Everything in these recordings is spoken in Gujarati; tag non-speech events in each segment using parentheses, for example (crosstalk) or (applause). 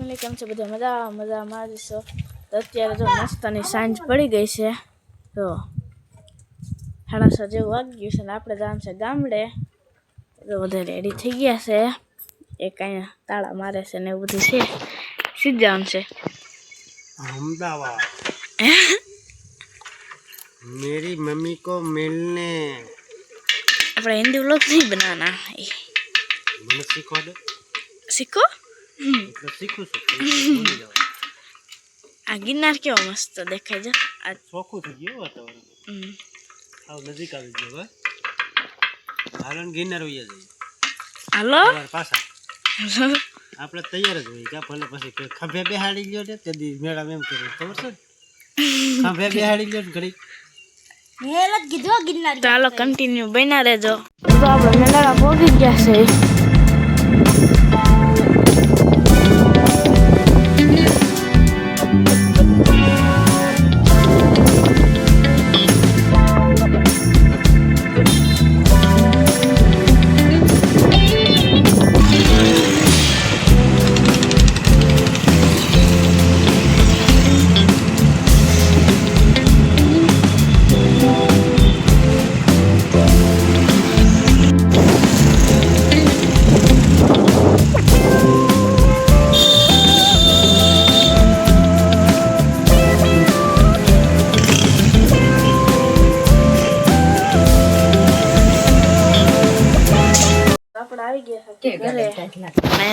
ફેમિલી કેમ છે બધા મજા મજા મારી છો તો અત્યારે જો મસ્તની સાંજ પડી ગઈ છે તો સાડા છ જેવું વાગી ગયું છે ને આપણે જવાનું છે ગામડે તો બધા રેડી થઈ ગયા છે એક અહીંયા તાળા મારે છે ને એવું બધું છે સીધ જવાનું છે अहमदाबाद मेरी मम्मी को मिलने આપણે હિન્દી વ્લોગ નહીં બનાવવાના મને શીખવા દે શીખો એટલે શીખું છું આ ગિરનાર કેવો મસ્ત દેખાય છે આ ચોખ્ખું થઈ ગયું વાતાવરણ હમ. આવ નજીક આવી ગયો હવે હારણ ગિરનાર જઈએ હાલો પાછા આપણે તૈયાર જ હોય ક્યાં ભલે પછી ખભે બેહાડી લ્યો ને તે દી મેળા એમ કરે ખબર છે? ખંભે બેહાડી લ્યો ને ઘડી તો હાલો કન્ટિન્યુ બન્યા રહેજો તો આપણે મેળામાં પહોંચી ગયા છે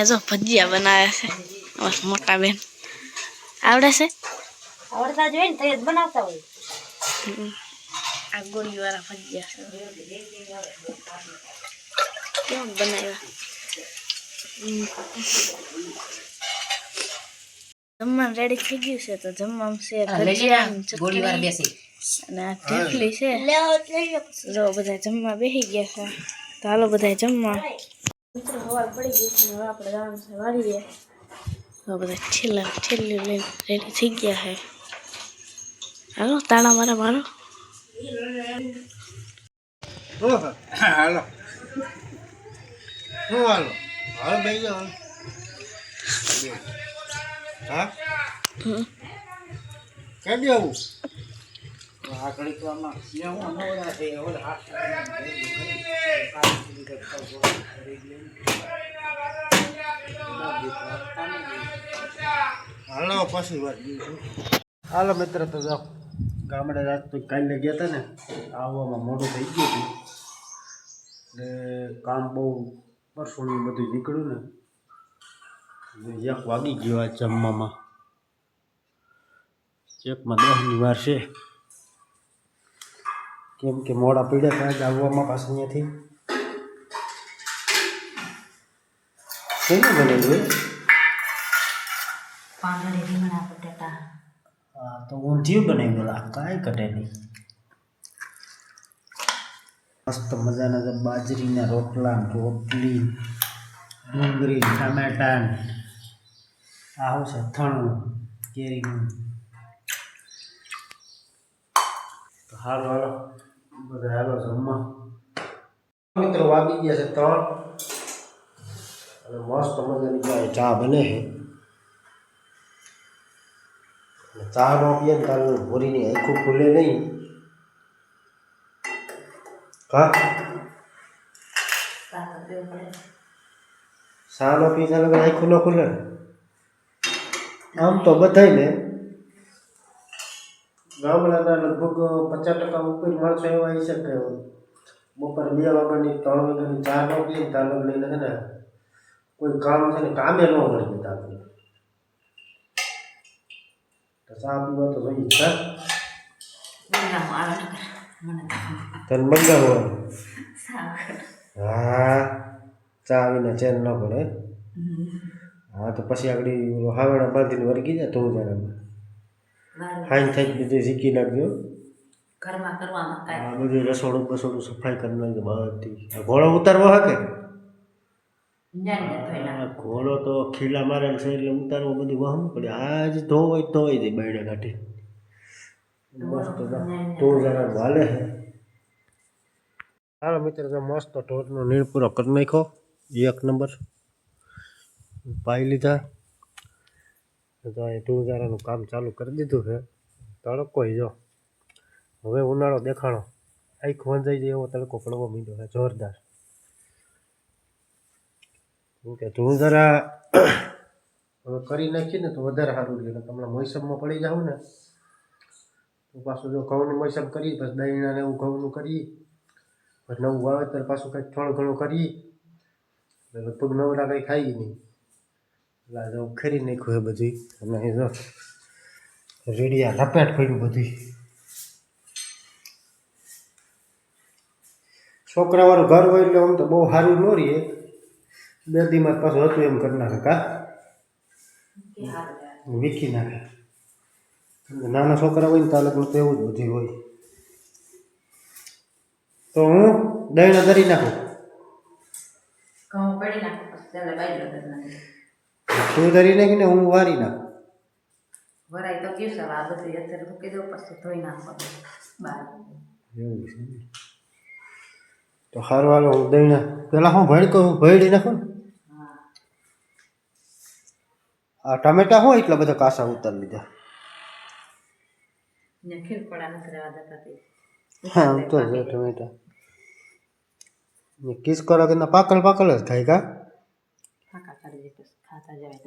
જો ભજીયા બનાવ્યા છે. બસ મોટા બેન. આવડે છે? આવડતા જોઈએ ને તો જ બનાવતા હોય. આ ગોળી વાળા ભજીયા છે. કેમ બનાવ્યા. જમવાનું રેડી થઈ ગયું છે તો જમવાનું છે. ભજીયા અને આ ઢેકલી છે. જો બધા જમવા બેસી ગયા છે. તો હાલો બધા જમવા. મિત્રો સવાર પડી ગઈ છે હવે આપણે જવાનું છે વાળીએ હવે બધા છેલ્લા છેલ્લી લઈને રેડી થઈ ગયા છે હાલો તાળા મારા મારો ઓહો, હાલો શું હાલો હાલો બેસી જાઓ હા હમ. કેમ આવું આ ઘડી તો આમાં હું નવરા છે ઓલા હાથ હાલો, પછી હાલો મિત્ર, તો જાઓ. ગામડે રાત તો કાલે ગયા હતા ને, આવવામાં મોડું થઈ ગયું હતું. ને કામ બહુ પરસોનું બધું નીકળ્યું ને એટલે એક વાગી ગયો આ જમવામાં. એકમાં દસની વાર છે. કેમ કે મોડા પીડ્યા જ આવવામાં પાછું અહીંયાથી. શેનું બનેલું પાંદડી રીંગણા બટેટા હા તો ઊંધિયું બનાવી આ કાંઈ ઘટે નહીં મસ્ત મજાના જે બાજરીના રોટલા રોટલી ડુંગળી ટામેટા આવું છે અથાણું કેરીનું હાલો હાલો બધા હાલો જમવા મિત્રો વાગી ગયા છે ત્રણ અને મસ્ત મજાની ચાય ચા બને છે. ચા ન પીએ ને તારે ભૂરીની આખું ખુલે નહીં. હા? ચા ન પી ચાલે આખું ન ખુલે. આમ તો બધાય ને ગામડાના લગભગ પચાસ ટકા ઉપર માણસો એવા છે કે બપોરે બે વાગ્યાની ત્રણ વાગ્યાની ચા ન પીએ ને તાર લઈને છે ને કોઈ કામ છે ને કામે ન કરી દેતા આપણે તો ચા પીવા તો જોઈએ છે તને સાકર હા ચા આવીને ચેન ન પડે. હા તો પછી આગળ હાવેડા બાંધીને વર્ગી જાય તો જરા હાઈન હાઈ થઈ બધું શીખી નાખજો. ઘરમાં કરવામાં બધું રસોડું બસોડું સફાઈ કરી નાખજો બધી. ઘોડો ઉતારવો હા કે ઘોડો તો ખીલા મારેલ છે એટલે ઉતારવો બધું વહમ પડે. આજ ધોવાય તો ધોવાઈ જાય બાયણે કાઢી મસ્ત તો જરા વાલે છે મિત્ર તો મસ્ત ઢોરનો નીર પૂરો કરી નાખ્યો. એક નંબર. પાઈ લીધા. તો અહીં ટુજારાનું કામ ચાલુ કરી દીધું છે. તડકો જો. હવે ઉનાળો દેખાણો. આંખ વંજાઈ જાય એવો તડકો પડવો મીંડો છે. જોરદાર. કેમ કે ટુજારા (coughs) હવે કરી નાખીએ ને તો વધારે સારું રહે. તમને મોસમમાં પડી જાવ ને, તો પાછું જો ઘઉંનું મોસમ કરી પછી દહીંના ને એવું ઘઉંનું કરી પછી નવું વાવેતર પાછું કંઈક થોડું ઘણું કરી એટલે લગભગ નવડા કંઈ ખાઈ નહીં. એટલે હું ખરી નાખ્યું એ બધું અને જો રેડિયા લપેટ કર્યું બધું છોકરાવાળું ઘર હોય એટલે આમ તો બહુ સારું ન રહીએ બે દીમાં પાછું હતું એમ કરી નાખે કા? વીખી નાખે. નાના છોકરા હોય ને તાલક તો એવું જ બધું હોય. તો હું દહીણા ધરી નાખું? શું કરી ધરી નાખીને હું વારી નાખું. વરાય તો કયું સર આ બધું અત્યારે મૂકી દઉં પછી ધોઈ નાખો બહાર એવું છે તો સારું હાલો હું દહીણા પેલા હું ભણી ભેળી નાખું ને હા આ ટમેટા હોય એટલા બધા કાસા ઉતાર લીધા. હા ખીર તો. છે ટમેટા. ને કિસ કરો કે પાકલ પાકલ જ ખાય કા?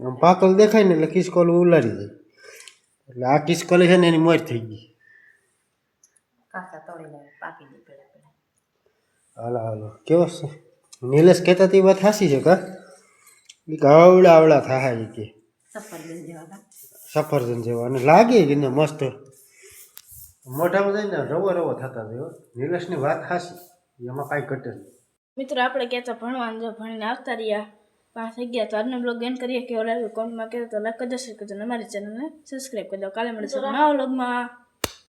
આમ પાકલ દેખાય ને એટલે કિસકોલ ઉલાડી જાય એટલે આ કિસકોલ છે ને એની મોર થઈ ગઈ. હાલો હાલો. કેવો છે? નિલેશ કહેતા તે વાત હાસી છે કા? આવડા આવડા થાય કે. સફરજન જેવા સફરજન જેવા અને લાગે કે મસ્ત. મોઢામાં જાય ને રવો રવો થતા રહ્યો હો. નીલેશની વાત હાસી એમાં કાંઈ ઘટે નહીં. મિત્રો આપણે કહેતા ભણવાનું જો ભણીને આવતા રહ્યા. પાંચ થઈ ગયા તો આજનો બ્લોગ એન્ડ કરીએ. કે ઓલા કોમેન્ટમાં કહેતો તો લાઈક શેર કરજો અને અમારી ચેનલને સબસ્ક્રાઈબ દો કાલે મળીશું નવા બ્લોગમાં